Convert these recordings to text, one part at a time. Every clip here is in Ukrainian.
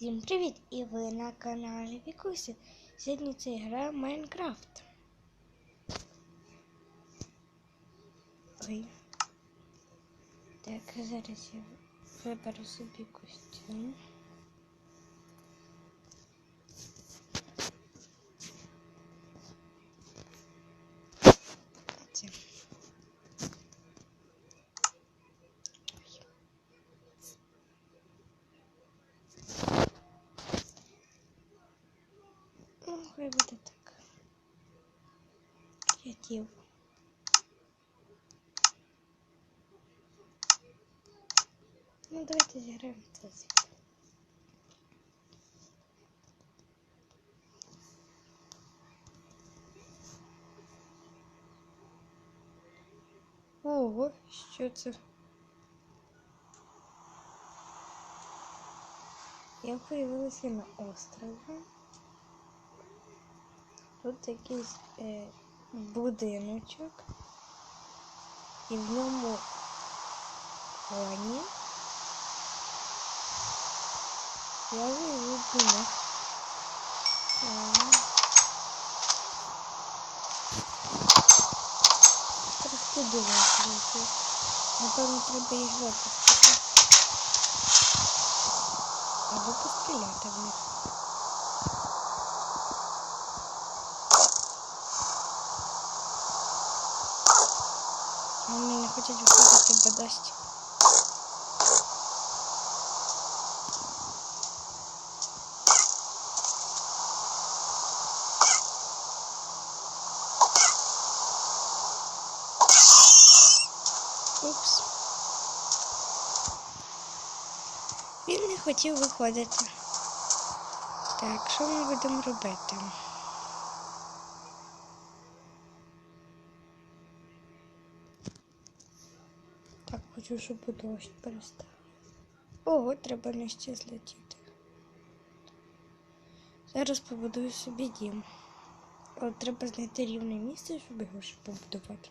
Всім привіт! І ви на каналі Вікусі. Сьогодні це гра Майнкрафт. Ой. Так, зараз я виберу собі костюм. Це. Ну, хай буде так. Креатив. Ну, давайте зіграємо це. Ого, що це? Я появилася на острові. Тут якийсь е, будиночок. І в ньому коні. Я живу дома. Трошки думаю, Напевно, треба їх випустити. Або постріляти в них. Вони не хочуть виходити, бо дасть. Упс. Він не хотів виходити. Так, що ми будемо робити? Так, хочу, щоб дощ перестав. Ого, треба нижче злетіти. Зараз побудую собі дім. Але треба знайти рівне місце, щоб його ще побудувати.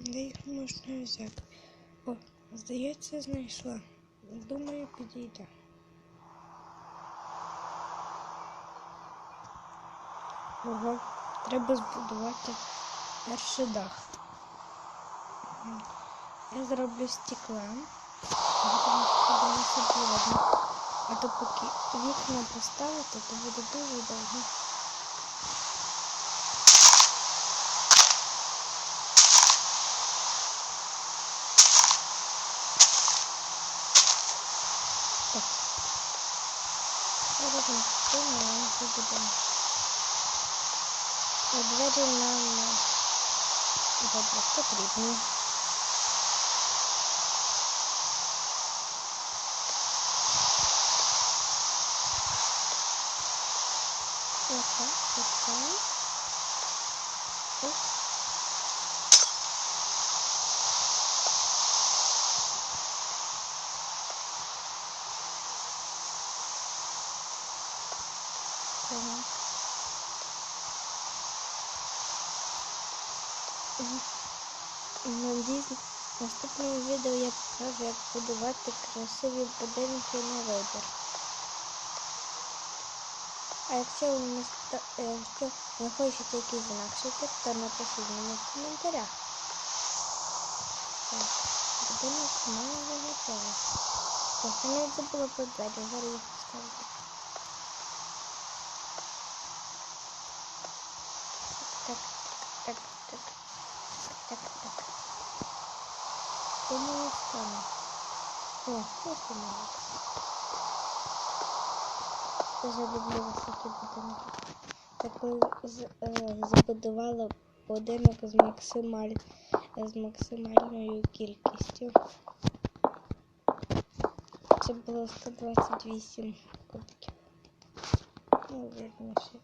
Де їх можна взяти? О, здається, знайшла. Думаю, підійде. Ого, треба збудувати перший дах. Я зроблю стекла. А то поки вікна поставити, то буде дуже довго. Так. Двері нам добре потрібні. Опа, опа. Оп. Надіюсь, наступному відео я покажу, як будувати красиві будинки на вибір. А якщо ви, не е, якщо ви хочете якийсь інакший то напишіть мені в коментарях. Так, будинок майже готовий. Так, я навіть забула про двері, зараз їх поставити. Так, так, так, так, так. Думаю, стане. О, і навіть. Дуже люблю високі будинки. Так коли з- е, забудувала будинок з, максималь... з максимальною кількістю. Це було 128 кубиків. Ну, вірніше.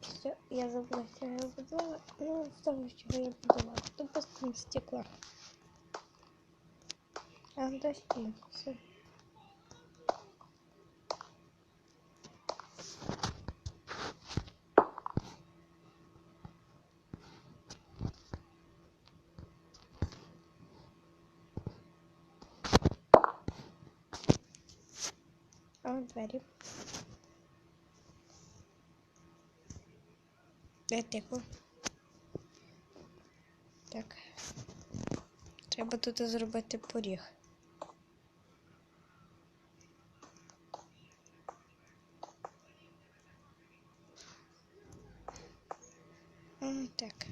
Все, я забула, що я будувала. Ну, з того, що я будувала. То просто з стекла. А дощ все. От двері. Де тихо. Так. Треба тут зробити поріг. О, так.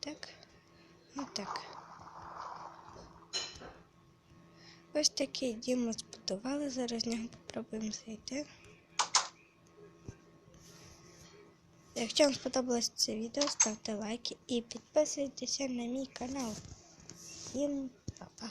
Так. Ось такий дім ми. Зараз нього попробуємо зайти. Якщо вам сподобалось це відео, ставте лайки і підписуйтеся на мій канал. Всім па-па!